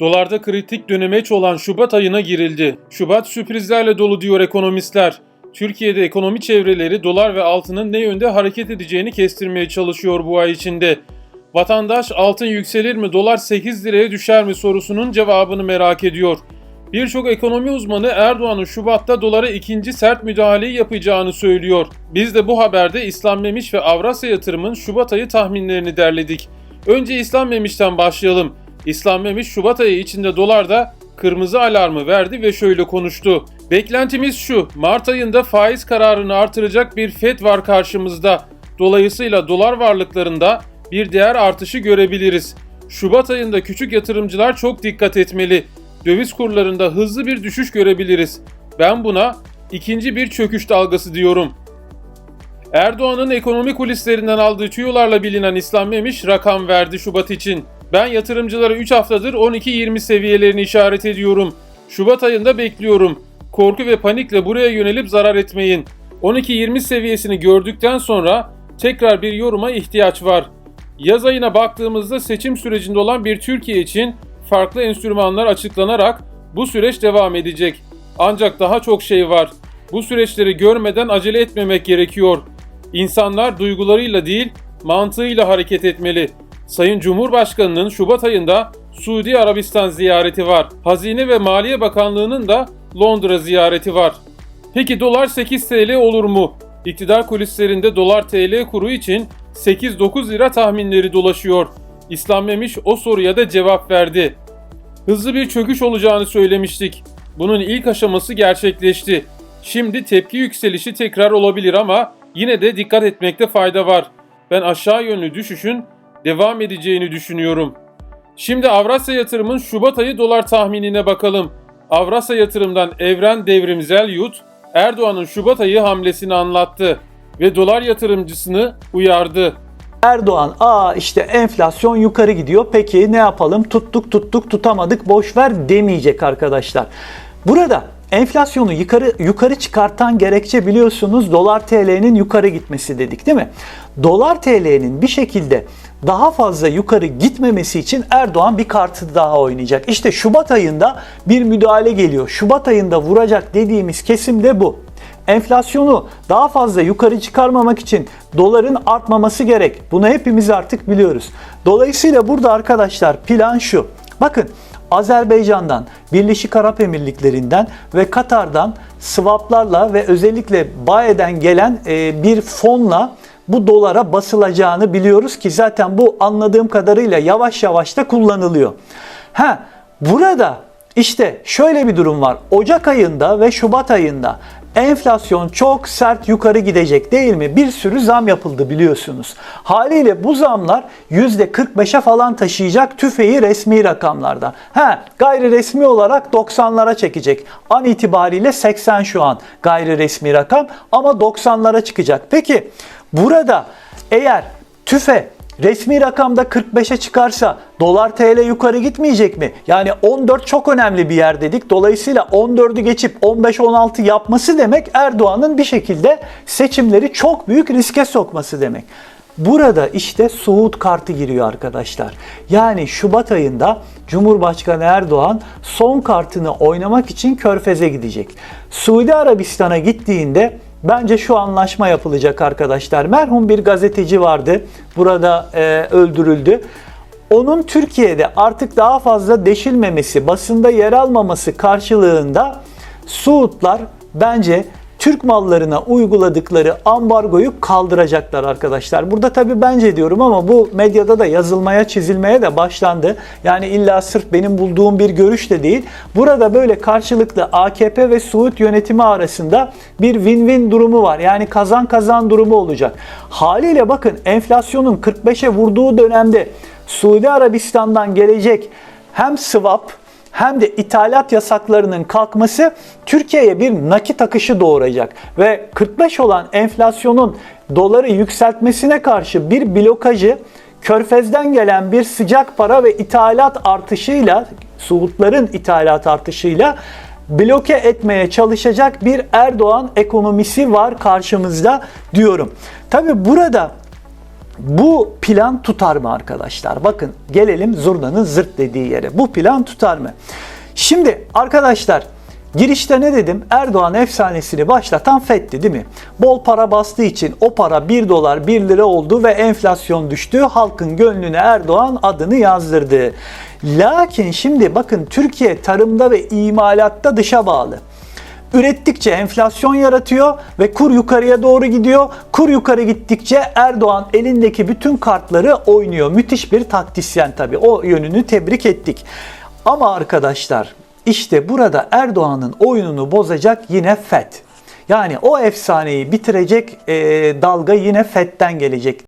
Dolarda kritik dönemeç olan Şubat ayına girildi. Şubat sürprizlerle dolu diyor ekonomistler. Türkiye'de ekonomi çevreleri dolar ve altının ne yönde hareket edeceğini kestirmeye çalışıyor bu ay içinde. Vatandaş altın yükselir mi, dolar 8 liraya düşer mi sorusunun cevabını merak ediyor. Birçok ekonomi uzmanı Erdoğan'ın Şubat'ta dolara ikinci sert müdahaleyi yapacağını söylüyor. Biz de bu haberde İslam Memiş ve Avrasya Yatırım'ın Şubat ayı tahminlerini derledik. Önce İslam Memiş'ten başlayalım. İslam Memiş Şubat ayı içinde dolarda kırmızı alarmı verdi ve şöyle konuştu. Beklentimiz şu, Mart ayında faiz kararını artıracak bir FED var karşımızda. Dolayısıyla dolar varlıklarında bir değer artışı görebiliriz. Şubat ayında küçük yatırımcılar çok dikkat etmeli. Döviz kurlarında hızlı bir düşüş görebiliriz. Ben buna ikinci bir çöküş dalgası diyorum. Erdoğan'ın ekonomi kulislerinden aldığı tüyolarla bilinen İslam Memiş rakam verdi Şubat için. Ben yatırımcılara 3 haftadır 12-20 seviyelerini işaret ediyorum. Şubat ayında bekliyorum. Korku ve panikle buraya yönelip zarar etmeyin. 12-20 seviyesini gördükten sonra tekrar bir yoruma ihtiyaç var. Yaz ayına baktığımızda seçim sürecinde olan bir Türkiye için farklı enstrümanlar açıklanarak bu süreç devam edecek. Ancak daha çok şey var. Bu süreçleri görmeden acele etmemek gerekiyor. İnsanlar duygularıyla değil, mantığıyla hareket etmeli. Sayın Cumhurbaşkanı'nın Şubat ayında Suudi Arabistan ziyareti var. Hazine ve Maliye Bakanlığı'nın da Londra ziyareti var. Peki dolar 8 TL olur mu? İktidar kulislerinde dolar TL kuru için 8-9 lira tahminleri dolaşıyor. İslam Memiş o soruya da cevap verdi. Hızlı bir çöküş olacağını söylemiştik. Bunun ilk aşaması gerçekleşti. Şimdi tepki yükselişi tekrar olabilir ama yine de dikkat etmekte fayda var. Ben aşağı yönlü düşüşün devam edeceğini düşünüyorum. Şimdi Avrasya Yatırım'ın Şubat ayı dolar tahminine bakalım. Avrasya Yatırım'dan Evren Devrimzel Yut, Erdoğan'ın Şubat ayı hamlesini anlattı ve dolar yatırımcısını uyardı. Erdoğan aa işte enflasyon yukarı gidiyor. Peki ne yapalım? Tuttuk tuttuk tutamadık boş ver demeyecek arkadaşlar. Burada enflasyonu yukarı yukarı çıkartan gerekçe biliyorsunuz dolar TL'nin yukarı gitmesi dedik değil mi? Dolar TL'nin bir şekilde daha fazla yukarı gitmemesi için Erdoğan bir kartı daha oynayacak. İşte Şubat ayında bir müdahale geliyor. Şubat ayında vuracak dediğimiz kesim de bu enflasyonu daha fazla yukarı çıkarmamak için doların artmaması gerek. Bunu hepimiz artık biliyoruz. Dolayısıyla burada arkadaşlar plan şu. Bakın Azerbaycan'dan, Birleşik Arap Emirlikleri'nden ve Katar'dan swaplarla ve özellikle Baye'den gelen e, bir fonla bu dolara basılacağını biliyoruz ki zaten bu anladığım kadarıyla yavaş yavaş da kullanılıyor. Ha burada işte şöyle bir durum var. Ocak ayında ve Şubat ayında enflasyon çok sert yukarı gidecek değil mi? Bir sürü zam yapıldı biliyorsunuz. Haliyle bu zamlar %45'e falan taşıyacak tüfeği resmi rakamlarda. Ha, gayri resmi olarak 90'lara çekecek. An itibariyle 80 şu an gayri resmi rakam ama 90'lara çıkacak. Peki burada eğer tüfe resmi rakamda 45'e çıkarsa dolar TL yukarı gitmeyecek mi? Yani 14 çok önemli bir yer dedik. Dolayısıyla 14'ü geçip 15-16 yapması demek Erdoğan'ın bir şekilde seçimleri çok büyük riske sokması demek. Burada işte Suud kartı giriyor arkadaşlar. Yani Şubat ayında Cumhurbaşkanı Erdoğan son kartını oynamak için Körfez'e gidecek. Suudi Arabistan'a gittiğinde Bence şu anlaşma yapılacak arkadaşlar. Merhum bir gazeteci vardı. Burada e, öldürüldü. Onun Türkiye'de artık daha fazla deşilmemesi, basında yer almaması karşılığında Suudlar bence Türk mallarına uyguladıkları ambargoyu kaldıracaklar arkadaşlar. Burada tabi bence diyorum ama bu medyada da yazılmaya çizilmeye de başlandı. Yani illa sırf benim bulduğum bir görüş de değil. Burada böyle karşılıklı AKP ve Suud yönetimi arasında bir win-win durumu var. Yani kazan kazan durumu olacak. Haliyle bakın enflasyonun 45'e vurduğu dönemde Suudi Arabistan'dan gelecek hem swap hem de ithalat yasaklarının kalkması Türkiye'ye bir nakit akışı doğuracak ve 45 olan enflasyonun doları yükseltmesine karşı bir blokajı Körfez'den gelen bir sıcak para ve ithalat artışıyla, Suudların ithalat artışıyla bloke etmeye çalışacak bir Erdoğan ekonomisi var karşımızda diyorum. Tabi burada Bu plan tutar mı arkadaşlar? Bakın gelelim zurnanın zırt dediği yere. Bu plan tutar mı? Şimdi arkadaşlar girişte ne dedim? Erdoğan efsanesini başlatan FED'ti değil mi? Bol para bastığı için o para 1 dolar 1 lira oldu ve enflasyon düştü. Halkın gönlüne Erdoğan adını yazdırdı. Lakin şimdi bakın Türkiye tarımda ve imalatta dışa bağlı. Ürettikçe enflasyon yaratıyor ve kur yukarıya doğru gidiyor. Kur yukarı gittikçe Erdoğan elindeki bütün kartları oynuyor. Müthiş bir taktisyen tabii. O yönünü tebrik ettik. Ama arkadaşlar işte burada Erdoğan'ın oyununu bozacak yine FED. Yani o efsaneyi bitirecek e, dalga yine FED'den gelecek.